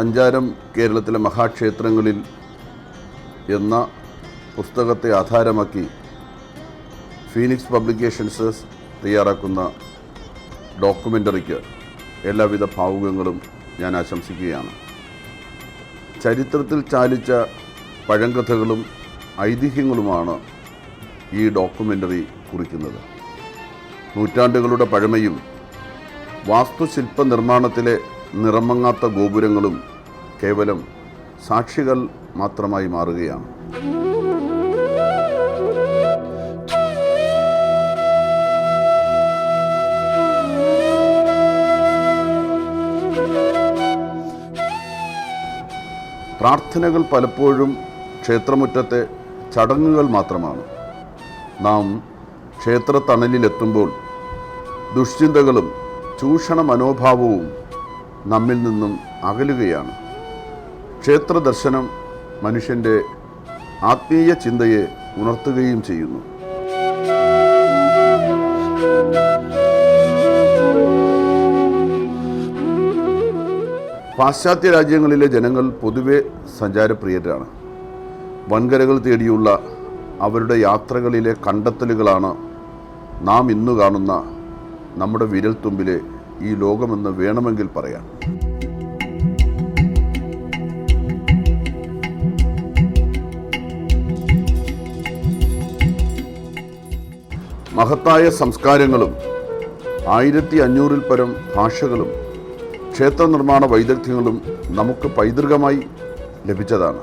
സഞ്ചാരം കേരളത്തിലെ മഹാക്ഷേത്രങ്ങളിൽ എന്ന പുസ്തകത്തെ ആധാരമാക്കി ഫീനിക്സ് പബ്ലിക്കേഷൻസ് തയ്യാറാക്കുന്ന ഡോക്യുമെന്ററിക്ക് എല്ലാവിധ ഭാവുകങ്ങളും ഞാൻ ആശംസിക്കുകയാണ്. ചരിത്രത്തിൽ ചാലിച്ച പഴങ്കഥകളും ഐതിഹ്യങ്ങളുമാണ് ഈ ഡോക്യുമെന്ററി കുറിക്കുന്നത്. നൂറ്റാണ്ടുകളുടെ പഴമയും വാസ്തുശില്പ നിർമ്മാണത്തിലെ നിറമങ്ങാത്ത ഗോപുരങ്ങളും കേവലം സാക്ഷികൾ മാത്രമായി മാറുകയാണ്. പ്രാർത്ഥനകൾ പലപ്പോഴും ക്ഷേത്രമുറ്റത്തെ ചടങ്ങുകൾ മാത്രമാണ്. നാം ക്ഷേത്ര തണലിലെത്തുമ്പോൾ ദുഷ്ചിന്തകളും ചൂഷണ മനോഭാവവും നമ്മിൽ നിന്നും അകലുകയാണ്. ക്ഷേത്ര ദർശനം മനുഷ്യന്റെ ആത്മീയ ചിന്തയെ ഉണർത്തുകയും ചെയ്യുന്നു. പാശ്ചാത്യ രാജ്യങ്ങളിലെ ജനങ്ങൾ പൊതുവെ സഞ്ചാരപ്രിയരാണ്. വൻകരകൾ തേടിയുള്ള അവരുടെ യാത്രകളിലെ കണ്ടെത്തലുകളാണ് നാം ഇന്നു കാണുന്ന നമ്മുടെ വിരൽത്തുമ്പിലെ ഈ ലോകമെന്ന് വേണമെങ്കിൽ പറയാം. മഹത്തായ സംസ്കാരങ്ങളും ആയിരത്തി അഞ്ഞൂറിൽ പരം ഭാഷകളും ക്ഷേത്ര നിർമ്മാണ വൈദഗ്ധ്യങ്ങളും നമുക്ക് പൈതൃകമായി ലഭിച്ചതാണ്.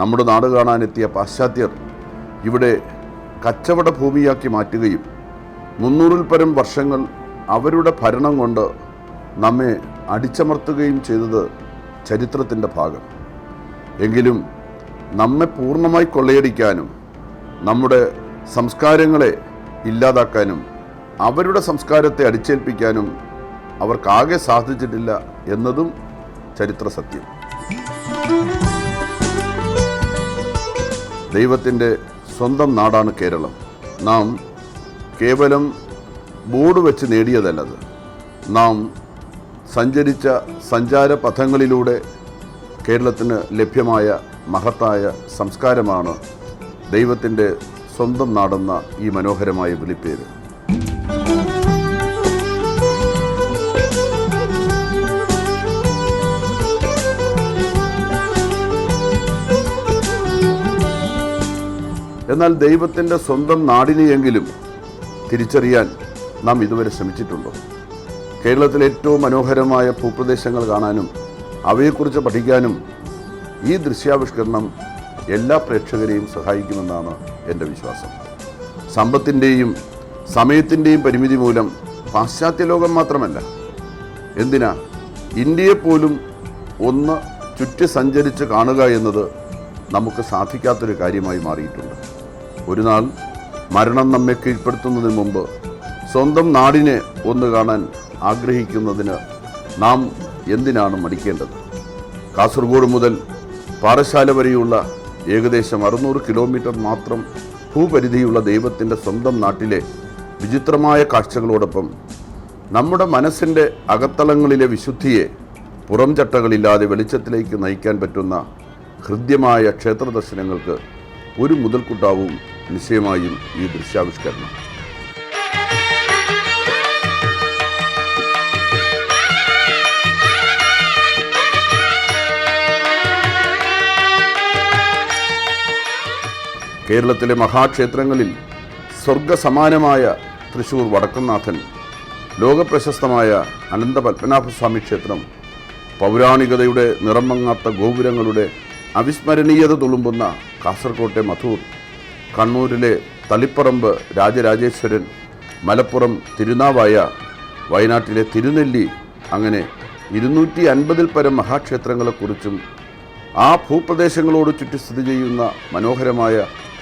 നമ്മുടെ നാട് കാണാനെത്തിയ പാശ്ചാത്യർ ഇവിടെ കച്ചവട ഭൂമിയാക്കി മാറ്റുകയും മുന്നൂറിൽ പരം വർഷങ്ങൾ അവരുടെ ഭരണം കൊണ്ട് നമ്മെ അടിച്ചമർത്തുകയും ചെയ്തത് ചരിത്രത്തിന്റെ ഭാഗം. എങ്കിലും നമ്മെ പൂർണമായി കൊള്ളയടിക്കാനും നമ്മുടെ സംസ്കാരങ്ങളെ ഇല്ലാതാക്കാനും അവരുടെ സംസ്കാരത്തെ അടിച്ചേൽപ്പിക്കാനും അവർക്കാകെ സാധിച്ചിട്ടില്ല എന്നതും ചരിത്ര സത്യം. ദൈവത്തിന്റെ സ്വന്തം നാടാണ് കേരളം. നാം കേവലം ബോർഡ് വെച്ച് നേടിയതല്ലത്. നാം സഞ്ചരിച്ച സഞ്ചാര പഥങ്ങളിലൂടെ കേരളത്തിന് ലഭ്യമായ മഹത്തായ സംസ്കാരമാണ് ദൈവത്തിന്റെ സ്വന്തം നാടെന്ന ഈ മനോഹരമായ വിളിപ്പേര്. എന്നാൽ ദൈവത്തിന്റെ സ്വന്തം നാടിനെയെങ്കിലും തിരിച്ചറിയാൻ നാം ഇതുവരെ ശ്രമിച്ചിട്ടുണ്ടോ? കേരളത്തിലെ ഏറ്റവും മനോഹരമായ ഭൂപ്രദേശങ്ങൾ കാണാനും അവയെക്കുറിച്ച് പഠിക്കാനും ഈ ദൃശ്യാവിഷ്കരണം എല്ലാ പ്രേക്ഷകരെയും സഹായിക്കുമെന്നാണ് എന്റെ വിശ്വാസം. സമ്പത്തിന്റെയും സമയത്തിന്റെയും പരിമിതി മൂലം പാശ്ചാത്യ ലോകം മാത്രമല്ല എന്തിനാ ഇന്ത്യയെപ്പോലും ഒന്ന് ചുറ്റി സഞ്ചരിച്ച് കാണുക എന്നത് നമുക്ക് സാധിക്കാത്തൊരു കാര്യമായി മാറിയിട്ടുണ്ട്. ഒരു നാൾ മരണം നമ്മെ കീഴ്പ്പെടുത്തുന്നതിന് മുമ്പ് സ്വന്തം നാടിനെ ഒന്ന് കാണാൻ ആഗ്രഹിക്കുന്നതിന് നാം എന്തിനാണ് മടിക്കേണ്ടത്? കാസർഗോഡ് മുതൽ പാറശാല വരെയുള്ള ഏകദേശം അറുന്നൂറ് കിലോമീറ്റർ മാത്രം ഭൂപരിധിയുള്ള ദൈവത്തിന്റെ സ്വന്തം നാട്ടിലെ വിചിത്രമായ കാഴ്ചകളോടൊപ്പം നമ്മുടെ മനസ്സിന്റെ അകത്തളങ്ങളിലെ വിശുദ്ധിയെ പുറം ചട്ടകളില്ലാതെ വെളിച്ചത്തിലേക്ക് നയിക്കാൻ പറ്റുന്ന ഹൃദ്യമായ ക്ഷേത്ര ദർശനങ്ങൾക്ക് ഒരു മുതൽക്കൂട്ടാവും നിശ്ചയമായും ഈ ദൃശ്യാവിഷ്കരണം. കേരളത്തിലെ മഹാക്ഷേത്രങ്ങളിൽ സ്വർഗസമാനമായ തൃശൂർ വടക്കുംനാഥൻ ലോകപ്രശസ്തമായ അനന്ത പത്മനാഭസ്വാമി ക്ഷേത്രം പൗരാണികതയുടെ നിറമങ്ങാത്ത ഗോപുരങ്ങളുടെ അവിസ്മരണീയത തുളുമ്പുന്ന കാസർകോട്ടെ മധൂർ കണ്ണൂരിലെ തളിപ്പറമ്പ് രാജരാജേശ്വരൻ മലപ്പുറം തിരുനാവായ വയനാട്ടിലെ തിരുനെല്ലി അങ്ങനെ ഇരുന്നൂറ്റി അൻപതിൽ പരം മഹാക്ഷേത്രങ്ങളെക്കുറിച്ചും ആ ഭൂപ്രദേശങ്ങളോട് ചുറ്റി സ്ഥിതി ചെയ്യുന്ന മനോഹരമായ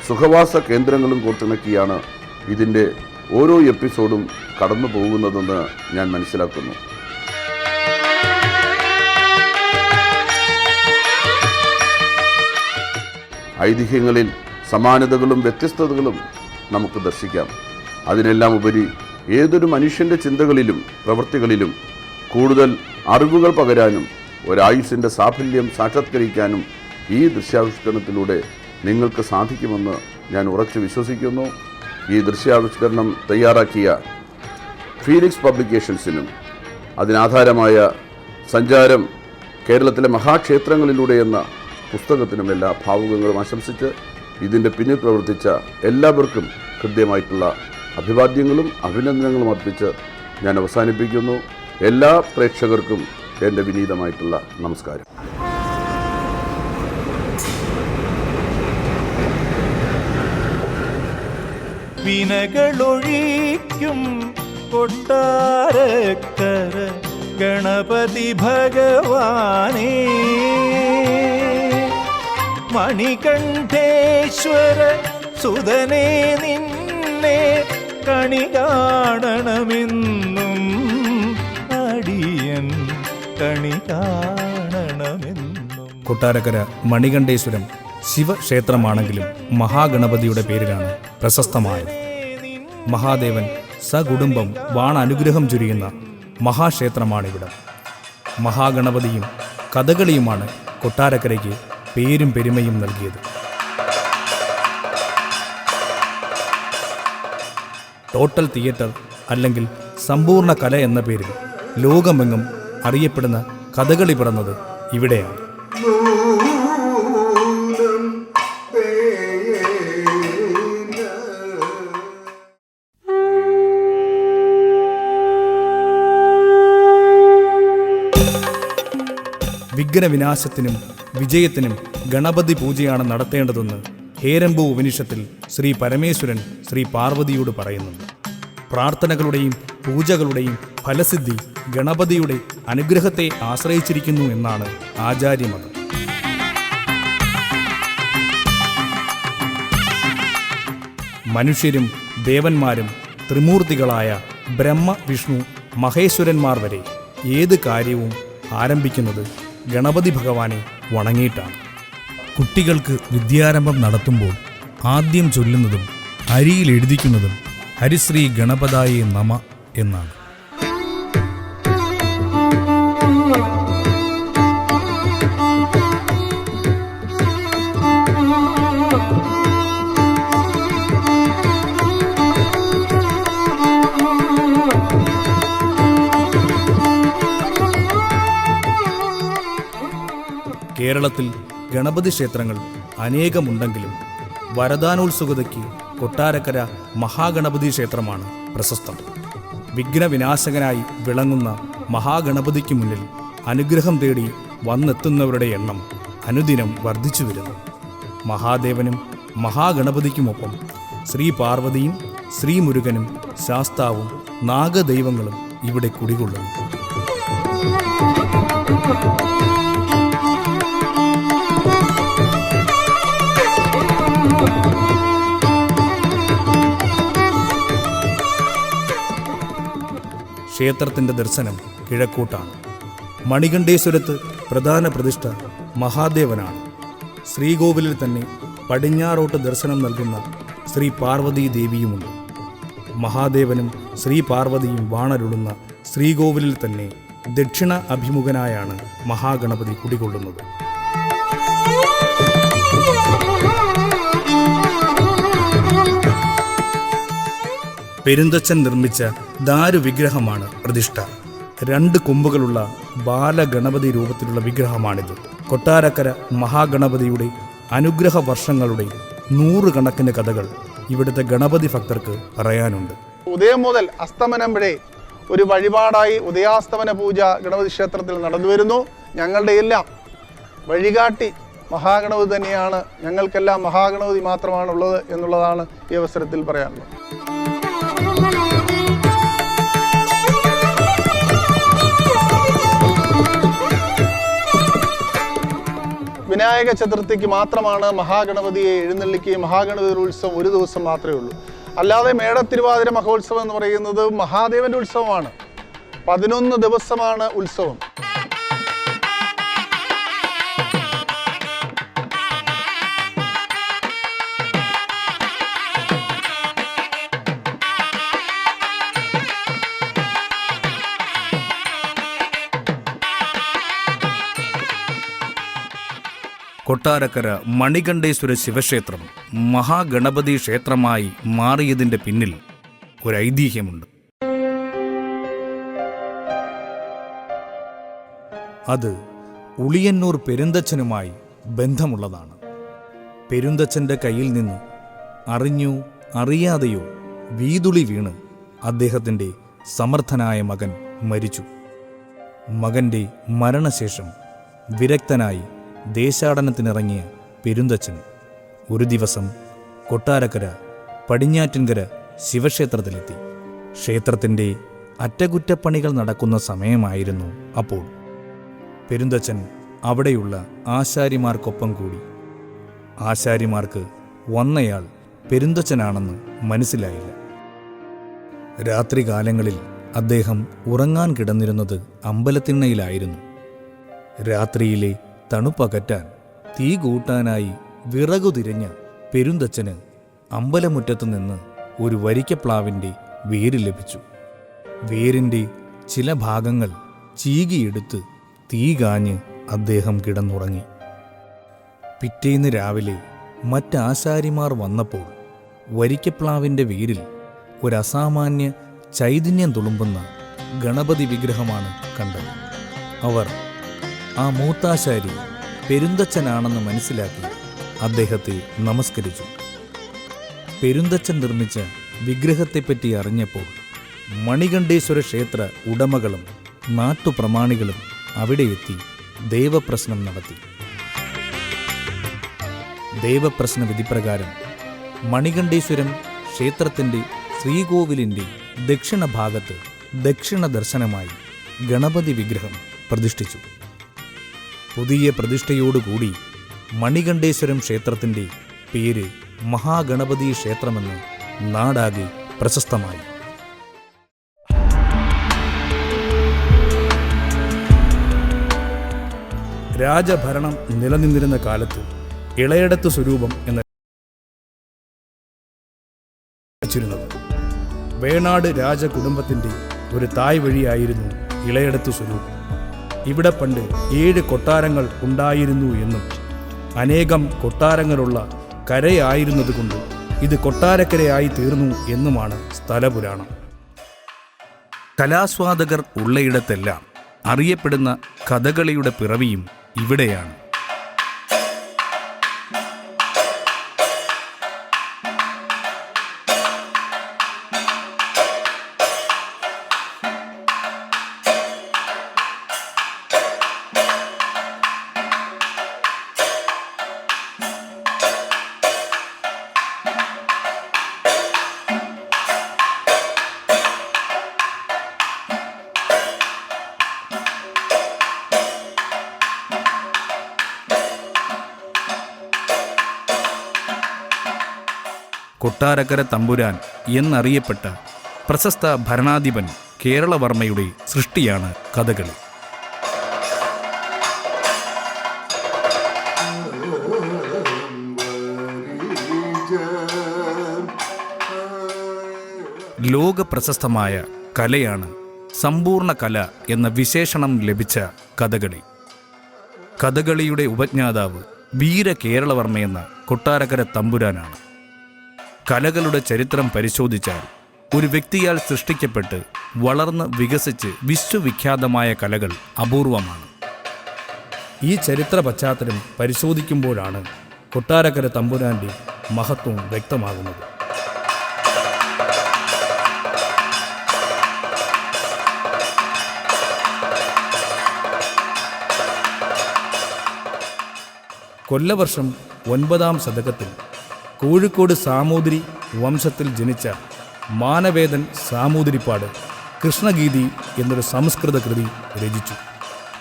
സുഖവാസ കേന്ദ്രങ്ങളും കോർത്തിണക്കിയാണ് ഇതിന്റെ ഓരോ എപ്പിസോഡും കടന്നു പോകുന്നതെന്ന് ഞാൻ മനസ്സിലാക്കുന്നു. ഐതിഹ്യങ്ങളിൽ സമാനതകളും വ്യത്യസ്തതകളും നമുക്ക് ദർശിക്കാം. അതിനെല്ലാം ഉപരി ഏതൊരു മനുഷ്യന്റെ ചിന്തകളിലും പ്രവൃത്തികളിലും കൂടുതൽ അറിവുകൾ പകരാനും ഒരായുസിന്റെ സാഫല്യം സാക്ഷാത്കരിക്കാനും ഈ ദൃശ്യാവിഷ്കരണത്തിലൂടെ നിങ്ങൾക്ക് സാധിക്കുമെന്ന് ഞാൻ ഉറച്ചു വിശ്വസിക്കുന്നു. ഈ ദൃശ്യാവിഷ്കരണം തയ്യാറാക്കിയ ഫീനിക്സ് പബ്ലിക്കേഷൻസിനും അതിനാധാരമായ സഞ്ചാരം കേരളത്തിലെ മഹാക്ഷേത്രങ്ങളിലൂടെ എന്ന പുസ്തകത്തിനും എല്ലാ ഭാവുകങ്ങളും ആശംസിച്ച് ഇതിന്റെ പിന്നിൽ പ്രവർത്തിച്ച എല്ലാവർക്കും ഹൃദ്യമായിട്ടുള്ള അഭിവാദ്യങ്ങളും അഭിനന്ദനങ്ങളും അർപ്പിച്ച് ഞാൻ അവസാനിപ്പിക്കുന്നു. എല്ലാ പ്രേക്ഷകർക്കും എന്റെ വിനീതമായിട്ടുള്ള നമസ്കാരം. വിനകളൊഴിക്കും കൊട്ടാരക്കര ഗണപതി ഭഗവാനേ. മണികണ്ഠേശ്വര സുതനേ നിന്നെ കണി കാണണമെന്നും അടിയൻ കണി കാണണമെന്നും. കൊട്ടാരക്കര മണികണ്ഠേശ്വരം ശിവക്ഷേത്രമാണെങ്കിലും മഹാഗണപതിയുടെ പേരിലാണ് പ്രശസ്തമായത്. മഹാദേവൻ സകുടുംബം വാണനുഗ്രഹം ചുരിയുന്ന മഹാക്ഷേത്രമാണിവിടം. മഹാഗണപതിയും കഥകളിയുമാണ് കൊട്ടാരക്കരയ്ക്ക് പേരും പെരുമയും നൽകിയത്. ടോട്ടൽ തിയേറ്റർ അല്ലെങ്കിൽ സമ്പൂർണ കല എന്ന പേരിൽ ലോകമെങ്ങും അറിയപ്പെടുന്ന കഥകളി പിറന്നത് ഇവിടെയാണ്. വിഘ്നവിനാശത്തിനും വിജയത്തിനും ഗണപതി പൂജയാണ് നടത്തേണ്ടതെന്ന് ഹേരമ്പു ഉപനിഷത്തിൽ ശ്രീ പരമേശ്വരൻ ശ്രീ പാർവതിയോട് പറയുന്നു. പ്രാർത്ഥനകളുടെയും പൂജകളുടെയും ഫലസിദ്ധി ഗണപതിയുടെ അനുഗ്രഹത്തെ ആശ്രയിച്ചിരിക്കുന്നു എന്നാണ് ആചാര്യമതം. മനുഷ്യരും ദേവന്മാരും ത്രിമൂർത്തികളായ ബ്രഹ്മ വിഷ്ണു മഹേശ്വരന്മാർ വരെ ഏത് കാര്യവും ആരംഭിക്കുന്നത് ഗണപതി ഭഗവാനെ വണങ്ങിയിട്ടാണ്. കുട്ടികൾക്ക് വിദ്യാരംഭം നടത്തുമ്പോൾ ആദ്യം ചൊല്ലുന്നതും അരിയിൽ എഴുതിക്കുന്നതും ഹരിശ്രീ ഗണപതായേ നമ എന്നാണ്. കേരളത്തിൽ ഗണപതി ക്ഷേത്രങ്ങൾ അനേകമുണ്ടെങ്കിലും വരദാനോത്സുകതയ്ക്ക് കൊട്ടാരക്കര മഹാഗണപതി ക്ഷേത്രമാണ് പ്രശസ്തം. വിഘ്നവിനാശകനായി വിളങ്ങുന്ന മഹാഗണപതിക്ക് മുന്നിൽ അനുഗ്രഹം തേടി വന്നെത്തുന്നവരുടെ എണ്ണം അനുദിനം വർദ്ധിച്ചു വരുന്നു. മഹാദേവനും മഹാഗണപതിക്കുമൊപ്പം ശ്രീ പാർവതിയും ശ്രീമുരുകനും ശാസ്താവും നാഗദൈവങ്ങളും ഇവിടെ കുടികൊള്ളുന്നു. ക്ഷേത്രത്തിന്റെ ദർശനം കിഴക്കൂട്ടാണ്. മണികണ്ഠേശ്വരത്ത് പ്രധാന പ്രതിഷ്ഠ മഹാദേവനാണ്. ശ്രീകോവിലിൽ തന്നെ പടിഞ്ഞാറോട്ട് ദർശനം നൽകുന്ന ശ്രീ പാർവതീ ദേവിയുമുണ്ട്. മഹാദേവനും ശ്രീ പാർവതിയും വാണരുളുന്ന ശ്രീകോവിലിൽ തന്നെ ദക്ഷിണ അഭിമുഖനായാണ് മഹാഗണപതി കുടികൊള്ളുന്നത്. പെരുന്തച്ചൻ നിർമ്മിച്ച ദാരുവിഗ്രഹമാണ് പ്രതിഷ്ഠ. രണ്ട് കൊമ്പുകളുള്ള ബാലഗണപതി രൂപത്തിലുള്ള വിഗ്രഹമാണിത്. കൊട്ടാരക്കര മഹാഗണപതിയുടെ അനുഗ്രഹ വർഷങ്ങളുടെ നൂറുകണക്കിന് കഥകൾ ഇവിടുത്തെ ഗണപതി ഭക്തർക്ക് പറയാനുണ്ട്. ഉദയം മുതൽ അസ്തമനം വരെ ഒരു വഴിപാടായി ഉദയാസ്തമന പൂജ ഗണപതി ക്ഷേത്രത്തിൽ നടന്നു വരുന്നു. ഞങ്ങളുടെ എല്ലാം വഴികാട്ടി മഹാഗണപതി തന്നെയാണ്. ഞങ്ങൾക്കെല്ലാം മഹാഗണപതി മാത്രമാണുള്ളത് എന്നുള്ളതാണ് ഈ അവസരത്തിൽ പറയാനുള്ളത്. വിനായക ചതുർത്ഥിക്ക് മാത്രമാണ് മഹാഗണപതിയെ എഴുന്നള്ളിക്കുകയും മഹാഗണപതി ഉത്സവം ഒരു ദിവസം മാത്രമേ ഉള്ളൂ. അല്ലാതെ മേടത്തിരുവാതിര മഹോത്സവം എന്ന് പറയുന്നത് മഹാദേവന്റെ ഉത്സവമാണ്. പതിനൊന്ന് ദിവസമാണ് ഉത്സവം. കൊട്ടാരക്കര മണികണ്ഠേശ്വര ശിവക്ഷേത്രം മഹാഗണപതി ക്ഷേത്രമായി മാറിയതിന്റെ പിന്നിൽ ഒരു ഐതിഹ്യമുണ്ട്. അത് ഉളിയന്നൂർ പെരുന്തച്ഛനുമായി ബന്ധമുള്ളതാണ്. പെരുന്തച്ഛന്റെ കയ്യിൽ നിന്ന് അറിഞ്ഞോ അറിയാതെയോ വീതുളി വീണ് അദ്ദേഹത്തിന്റെ സമർത്ഥനായ മകൻ മരിച്ചു. മകന്റെ മരണശേഷം വിരക്തനായി ദേശാടനത്തിനിറങ്ങിയ പെരുന്തച്ഛൻ ഒരു ദിവസം കൊട്ടാരക്കര പടിഞ്ഞാറ്റിൻകര ശിവക്ഷേത്രത്തിലെത്തി. ക്ഷേത്രത്തിന്റെ അറ്റകുറ്റപ്പണികൾ നടക്കുന്ന സമയമായിരുന്നു അപ്പോൾ. പെരുന്തച്ഛൻ അവിടെയുള്ള ആശാരിമാർക്കൊപ്പം കൂടി. ആശാരിമാർക്ക് വന്നയാൾ പെരുന്തച്ഛനാണെന്ന് മനസ്സിലായില്ല. രാത്രികാലങ്ങളിൽ അദ്ദേഹം ഉറങ്ങാൻ കിടന്നിരുന്നത് അമ്പലത്തിണ്ണയിലായിരുന്നു. രാത്രിയിലെ തണുപ്പകറ്റാൻ തീ കൂട്ടാനായി വിറകു തിരിഞ്ഞ പെരുന്തച്ഛന് അമ്പലമുറ്റത്തു നിന്ന് ഒരു വരിക്കപ്ലാവിന്റെ വേര് ലഭിച്ചു. വേരിന്റെ ചില ഭാഗങ്ങൾ ചീകിയെടുത്ത് തീ കാഞ്ഞ് അദ്ദേഹം കിടന്നുറങ്ങി. പിറ്റേന്ന് രാവിലെ മറ്റാശാരിമാർ വന്നപ്പോൾ വരിക്കപ്ലാവിന്റെ വേരിൽ ഒരസാമാന്യ ചൈതന്യം തുളുമ്പുന്ന ഗണപതി വിഗ്രഹമാണ് കണ്ടത്. അവർ ആ മൂത്താശാരി പെരുന്തച്ഛനാണെന്ന് മനസ്സിലാക്കി അദ്ദേഹത്തെ നമസ്കരിച്ചു. പെരുന്തച്ഛൻ നിർമ്മിച്ച വിഗ്രഹത്തെപ്പറ്റി അറിഞ്ഞപ്പോൾ മണികണ്ഠേശ്വര ക്ഷേത്ര ഉടമകളും നാട്ടുപ്രമാണികളും അവിടെ എത്തി ദേവപ്രശ്നം നടത്തി. ദേവപ്രശ്ന വിധിപ്രകാരം മണികണ്ഠേശ്വരം ക്ഷേത്രത്തിന്റെ ശ്രീകോവിലിന്റെ ദക്ഷിണ ഭാഗത്ത് ദക്ഷിണ ദർശനമായി ഗണപതി വിഗ്രഹം പ്രതിഷ്ഠിച്ചു. പുതിയ പ്രതിഷ്ഠയോടുകൂടി മണികണ്ഠേശ്വരം ക്ഷേത്രത്തിന്റെ പേര് മഹാഗണപതി ക്ഷേത്രമെന്ന് നാടാകെ പ്രശസ്തമായി. രാജഭരണം നിലനിന്നിരുന്ന കാലത്ത് ഇളയടത്ത് സ്വരൂപം എന്ന വച്ചിരുന്നത്. വേണാട് രാജകുടുംബത്തിന്റെ ഒരു തായ് വഴിയായിരുന്നു ഇളയടത്ത് സ്വരൂപം. ഇവിടെ പണ്ട് ഏഴ് കൊട്ടാരങ്ങൾ ഉണ്ടായിരുന്നു എന്നും അനേകം കൊട്ടാരങ്ങളുള്ള കരയായിരുന്നതുകൊണ്ട് ഇത് കൊട്ടാരക്കരയായി തീർന്നു എന്നുമാണ് സ്ഥലപുരാണം. കലാസ്വാദകർ ഉള്ളയിടത്തെല്ലാം അറിയപ്പെടുന്ന കഥകളിയുടെ പിറവിയും ഇവിടെയാണ്. കൊട്ടാരക്കര തമ്പുരാൻ എന്നറിയപ്പെട്ട പ്രശസ്ത ഭരണാധിപൻ കേരളവർമ്മയുടെ സൃഷ്ടിയാണ് കഥകളി. ലോകപ്രശസ്തമായ കലയാണ് സമ്പൂർണ കല എന്ന വിശേഷണം ലഭിച്ച കഥകളി. കഥകളിയുടെ ഉപജ്ഞാതാവ് വീര കേരളവർമ്മയെന്ന കൊട്ടാരക്കര തമ്പുരാനാണ്. കലകളുടെ ചരിത്രം പരിശോധിച്ചാൽ ഒരു വ്യക്തിയാൽ സൃഷ്ടിക്കപ്പെട്ട് വളർന്ന് വികസിച്ച് വിശ്വവിഖ്യാതമായ കലകൾ അപൂർവമാണ്. ഈ ചരിത്ര പശ്ചാത്തലം പരിശോധിക്കുമ്പോഴാണ് കൊട്ടാരക്കര തമ്പുരാന്റെ മഹത്വം വ്യക്തമാകുന്നത്. കൊല്ലവർഷം ഒൻപതാം ശതകത്തിൽ കോഴിക്കോട് സാമൂതിരി വംശത്തിൽ ജനിച്ച മാനവേദൻ സാമൂതിരിപ്പാട് കൃഷ്ണഗീതി എന്നൊരു സംസ്കൃത കൃതി രചിച്ചു.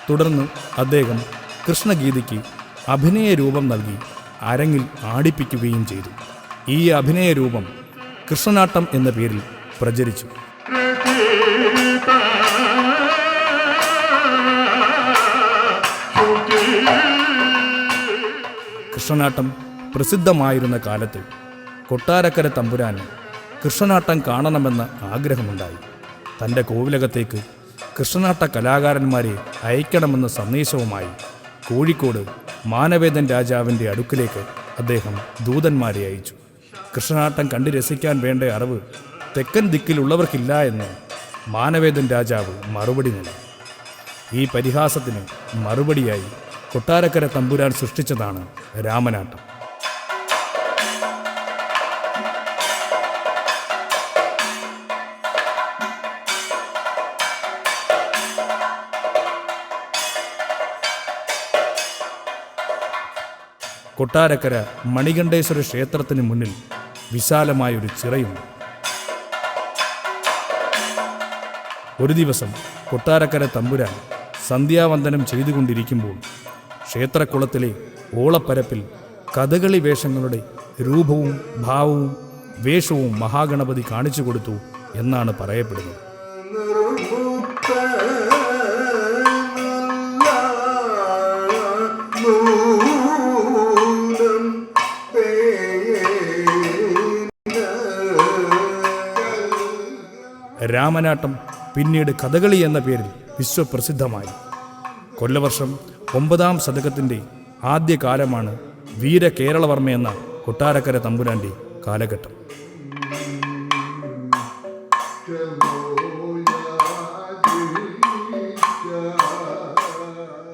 തുടർന്ന് അദ്ദേഹം കൃഷ്ണഗീതിക്ക് അഭിനയ രൂപം നൽകി അരങ്ങിൽ ആടിപ്പിക്കുകയും ചെയ്തു. ഈ അഭിനയ രൂപം കൃഷ്ണനാട്ടം എന്ന പേരിൽ പ്രചരിച്ചു. കൃഷ്ണനാട്ടം പ്രസിദ്ധമായിരുന്ന കാലത്ത് കൊട്ടാരക്കര തമ്പുരാന് കൃഷ്ണനാട്ടം കാണണമെന്ന ആഗ്രഹമുണ്ടായി. തന്റെ കോവിലകത്തേക്ക് കൃഷ്ണനാട്ട കലാകാരന്മാരെ അയക്കണമെന്ന സന്ദേശവുമായി കോഴിക്കോട് മാനവേദൻ രാജാവിന്റെ അടുക്കിലേക്ക് അദ്ദേഹം ദൂതന്മാരെ അയച്ചു. കൃഷ്ണനാട്ടം കണ്ടു രസിക്കാൻ വേണ്ട അറിവ് തെക്കൻ ദിക്കിലുള്ളവർക്കില്ല എന്ന് മാനവേദൻ രാജാവ് മറുപടി നൽകി. ഈ പരിഹാസത്തിന് മറുപടിയായി കൊട്ടാരക്കര തമ്പുരാൻ സൃഷ്ടിച്ചതാണ് രാമനാട്ടം. കൊട്ടാരക്കര മണികണ്ഠേശ്വര ക്ഷേത്രത്തിന് മുന്നിൽ വിശാലമായൊരു ചിറയുണ്ട്. ഒരു ദിവസം കൊട്ടാരക്കര തമ്പുരാൻ സന്ധ്യാവന്ദനം ചെയ്തുകൊണ്ടിരിക്കുമ്പോൾ ക്ഷേത്രക്കുളത്തിലെ ഓളപ്പരപ്പിൽ കഥകളി വേഷങ്ങളുടെ രൂപവും ഭാവവും വേഷവും മഹാഗണപതി കാണിച്ചു കൊടുത്തു എന്നാണ് പറയപ്പെടുന്നത്. രാമനാട്ടം പിന്നീട് കഥകളി എന്ന പേരിൽ വിശ്വപ്രസിദ്ധമായി. കൊല്ലവർഷം ഒമ്പതാം ശതകത്തിന്റെ ആദ്യകാലമാണ് വീര കേരളവർമ്മ എന്ന കൊട്ടാരക്കര തമ്പുരാന്റെ കാലഘട്ടം.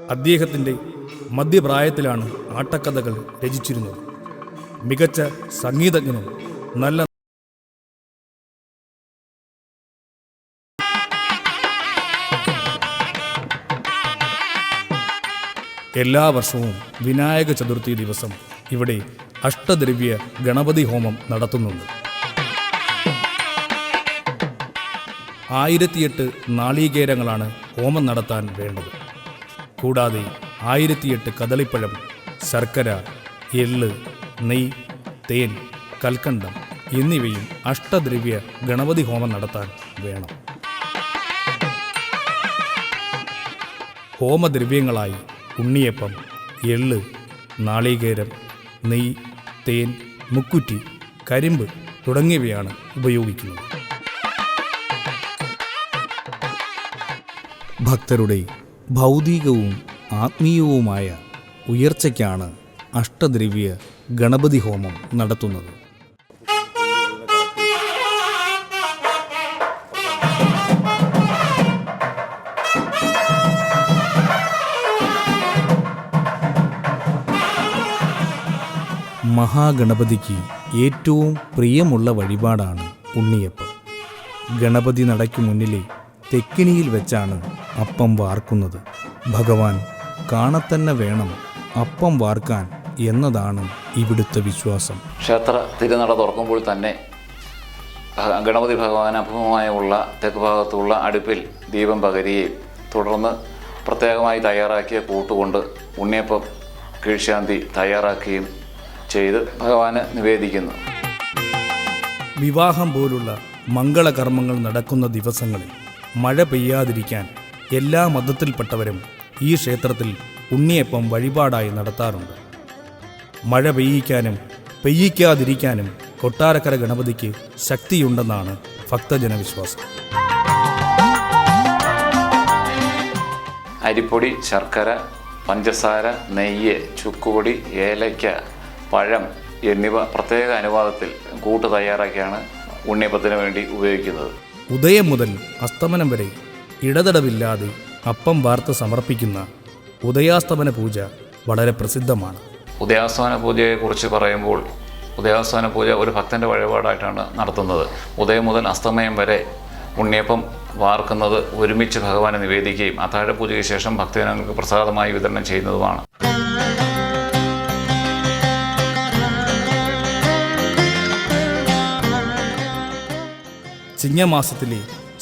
അദ്ദേഹത്തിന്റെ മധ്യപ്രായത്തിലാണ് ആട്ടക്കഥകൾ രചിച്ചിരുന്നത്. മികച്ച സംഗീതജ്ഞനും നല്ല എല്ലാ വർഷവും വിനായക ചതുർത്ഥി ദിവസം ഇവിടെ അഷ്ടദ്രവ്യ ഗണപതി ഹോമം നടത്തുന്നുണ്ട്. ആയിരത്തിയെട്ട് നാളികേരങ്ങളാണ് ഹോമം നടത്താൻ വേണ്ടത്. കൂടാതെ ആയിരത്തിയെട്ട് കദളിപ്പഴം ശർക്കര എള്ള് നെയ് തേൻ കൽക്കണ്ടം എന്നിവയും അഷ്ടദ്രവ്യ ഗണപതി ഹോമം നടത്താൻ വേണം. ഹോമദ്രവ്യങ്ങളായി ഉണ്ണിയപ്പം എള്ള് നാളികേരം നെയ് തേൻ മുക്കുറ്റി കരിമ്പ് തുടങ്ങിയവയാണ് ഉപയോഗിക്കുന്നത്. ഭക്തരുടെ ഭൗതികവും ആത്മീയവുമായ ഉയർച്ചയ്ക്കാണ് അഷ്ടദ്രവ്യ ഗണപതി ഹോമം നടത്തുന്നത്. മഹാഗണപതിക്ക് ഏറ്റവും പ്രിയമുള്ള വഴിപാടാണ് ഉണ്ണിയപ്പം. ഗണപതി നടയ്ക്കു മുന്നിലെ തെക്കിനിയിൽ വെച്ചാണ് അപ്പം വാർക്കുന്നത്. ഭഗവാൻ കാണത്തന്നെ വേണം അപ്പം വാർക്കാൻ എന്നതാണ് ഇവിടുത്തെ വിശ്വാസം. ക്ഷേത്ര തിരുനട തുറക്കുമ്പോൾ തന്നെ ഗണപതി ഭഗവാൻ അഭിമുഖമായ ഉള്ള തെക്ക് ഭാഗത്തുള്ള അടുപ്പിൽ ദീപം പകരുകയും തുടർന്ന് പ്രത്യേകമായി തയ്യാറാക്കിയ കൂട്ടുകൊണ്ട് ഉണ്ണിയപ്പം കീഴ്ശാന്തി തയ്യാറാക്കുകയും ചെയ്ത് ഭഗവാന് നിവേദിക്കുന്നു. വിവാഹം പോലുള്ള മംഗളകർമ്മങ്ങൾ നടക്കുന്ന ദിവസങ്ങളിൽ മഴ പെയ്യാതിരിക്കാൻ എല്ലാ മതത്തിൽപ്പെട്ടവരും ഈ ക്ഷേത്രത്തിൽ ഉണ്ണിയപ്പം വഴിപാടായി നടത്താറുണ്ട്. മഴ പെയ്യിക്കാനും പെയ്യിക്കാതിരിക്കാനും കൊട്ടാരക്കര ഗണപതിക്ക് ശക്തിയുണ്ടെന്നാണ് ഭക്തജനവിശ്വാസം. അരിപ്പൊടി ശർക്കര പഞ്ചസാര നെയ്യ് ചുക്കുപൊടി ഏലയ്ക്ക പഴം എന്നിവ പ്രത്യേക അനുവാദത്തിൽ കൂട്ട് തയ്യാറാക്കിയാണ് ഉണ്ണിയപ്പത്തിന് വേണ്ടി ഉപയോഗിക്കുന്നത്. ഉദയം മുതൽ അസ്തമനം വരെ ഇടതടവില്ലാതെ അപ്പം വാർത്ത് സമർപ്പിക്കുന്ന ഉദയാസ്തമന പൂജ വളരെ പ്രസിദ്ധമാണ്. ഉദയാസ്തമന പൂജയെക്കുറിച്ച് പറയുമ്പോൾ ഉദയാസ്തമന പൂജ ഒരു ഭക്തന്റെ വഴിപാടായിട്ടാണ് നടത്തുന്നത്. ഉദയം മുതൽ അസ്തമയം വരെ ഉണ്ണിയപ്പം വാർക്കുന്നത് ഒരുമിച്ച് ഭഗവാനെ നിവേദിക്കുകയും അത്താഴ പൂജയ്ക്ക് ശേഷം ഭക്തജനങ്ങൾക്ക് പ്രസാദമായി വിതരണം ചെയ്യുന്നതുമാണ്. ചിങ്ങമാസത്തിലെ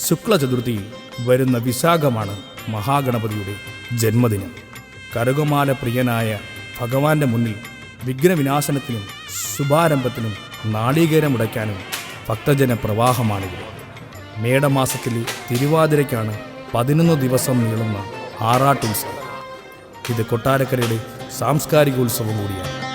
ശുക്ലചതുർത്ഥിയിൽ വരുന്ന വിശാഖമാണ് മഹാഗണപതിയുടെ ജന്മദിനം. കറുകമാല പ്രിയനായ ഭഗവാന്റെ മുന്നിൽ വിഘ്നവിനാശനത്തിനും ശുഭാരംഭത്തിനും നാളീകേരമുടയ്ക്കാനും ഭക്തജന പ്രവാഹമാണിത് മേടമാസത്തിലെ തിരുവാതിരയ്ക്കാണ് പതിനൊന്ന് ദിവസം നീളുന്ന ആറാട്ടുത്സവം. ഇത് കൊട്ടാരക്കരയുടെ സാംസ്കാരികോത്സവം കൂടിയാണ്.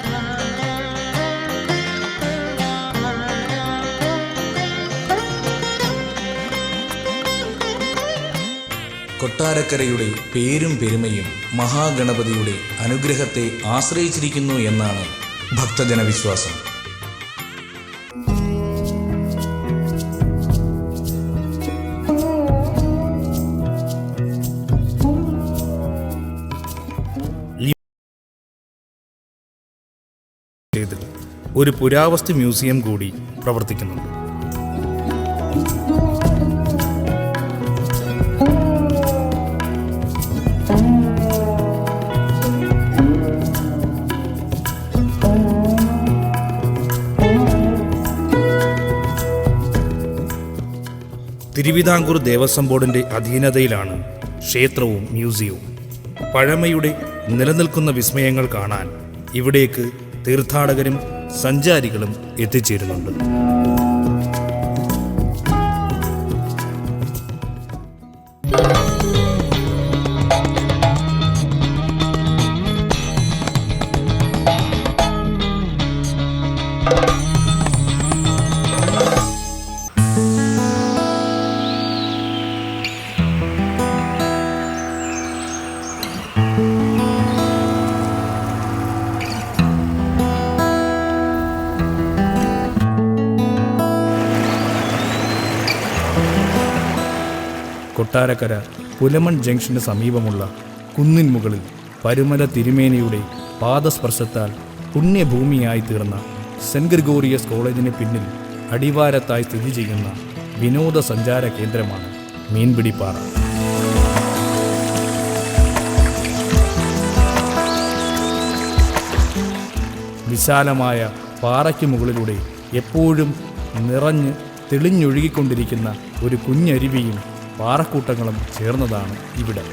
കൊട്ടാരക്കരയുടെ പേരും പെരുമയും മഹാഗണപതിയുടെ അനുഗ്രഹത്തെ ആശ്രയിച്ചിരിക്കുന്നു എന്നാണ് ഭക്തജനവിശ്വാസം. ഒരു പുരാവസ്തു മ്യൂസിയം കൂടി പ്രവർത്തിക്കുന്നുണ്ട്. തിരുവിതാംകൂർ ദേവസ്വം ബോർഡിന്റെ അധീനതയിലാണ് ക്ഷേത്രവും മ്യൂസിയവും. പഴമയുടെ നിലനിൽക്കുന്ന വിസ്മയങ്ങൾ കാണാൻ ഇവിടേക്ക് തീർത്ഥാടകരും സഞ്ചാരികളും എത്തിച്ചേരുന്നുണ്ട്. കൊട്ടാരക്കര പുലമൺ ജംഗ്ഷന് സമീപമുള്ള കുന്നിൻ മുകളിൽ പരുമല തിരുമേനിയുടെ പാദസ്പർശത്താൽ പുണ്യഭൂമിയായി തീർന്ന സെന്റ് ഗ്രിഗോറിയസ് കോളേജിന് പിന്നിൽ അടിവാരത്തായി സ്ഥിതി ചെയ്യുന്ന വിനോദസഞ്ചാര കേന്ദ്രമാണ് മീൻപിടിപ്പാറ. വിശാലമായ പാറയ്ക്ക് മുകളിലൂടെ എപ്പോഴും നിറഞ്ഞ് തെളിഞ്ഞൊഴുകിക്കൊണ്ടിരിക്കുന്ന ഒരു കുഞ്ഞരുവിയും പാറക്കൂട്ടങ്ങളും ചേർന്നതാണ് ഇവിടെ.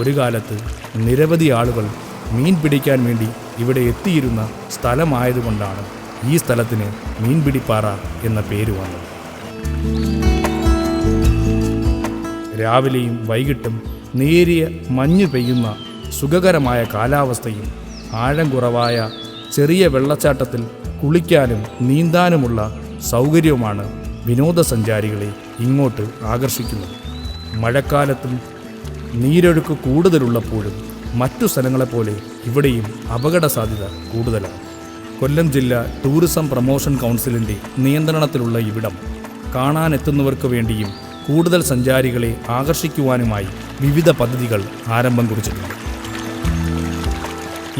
ഒരു കാലത്ത് നിരവധി ആളുകൾ മീൻ പിടിക്കാൻ വേണ്ടി ഇവിടെ എത്തിയിരുന്ന സ്ഥലമായതുകൊണ്ടാണ് ഈ സ്ഥലത്തിന് മീൻപിടിപ്പാറ എന്ന പേര് വന്നത്. രാവിലെയും വൈകിട്ടും നേരിയ മഞ്ഞ് പെയ്യുന്ന സുഖകരമായ കാലാവസ്ഥയും ആഴം കുറവായ ചെറിയ വെള്ളച്ചാട്ടത്തിൽ കുളിക്കാനും നീന്താനുമുള്ള സൗകര്യവുമാണ് വിനോദസഞ്ചാരികളെ ഇങ്ങോട്ട് ആകർഷിക്കുന്നത്. മഴക്കാലത്തും നീരൊഴുക്ക് കൂടുതലുള്ളപ്പോഴും മറ്റു സ്ഥലങ്ങളെപ്പോലെ ഇവിടെയും അപകട സാധ്യത കൂടുതലാണ്. കൊല്ലം ജില്ല ടൂറിസം പ്രൊമോഷൻ കൗൺസിലിന്റെ നിയന്ത്രണത്തിലുള്ള ഇവിടം കാണാനെത്തുന്നവർക്ക് വേണ്ടിയും കൂടുതൽ സഞ്ചാരികളെ ആകർഷിക്കുവാനുമായി വിവിധ പദ്ധതികൾ ആരംഭം കുറിച്ചിട്ടുണ്ട്.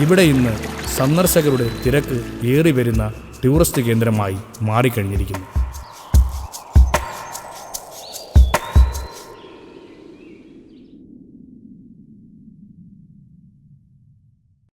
ഇവിടെ ഇന്ന് സന്ദർശകരുടെ തിരക്ക് ഏറി വരുന്ന ടൂറിസ്റ്റ് കേന്ദ്രമായി മാറിക്കഴിഞ്ഞിരിക്കുന്നു.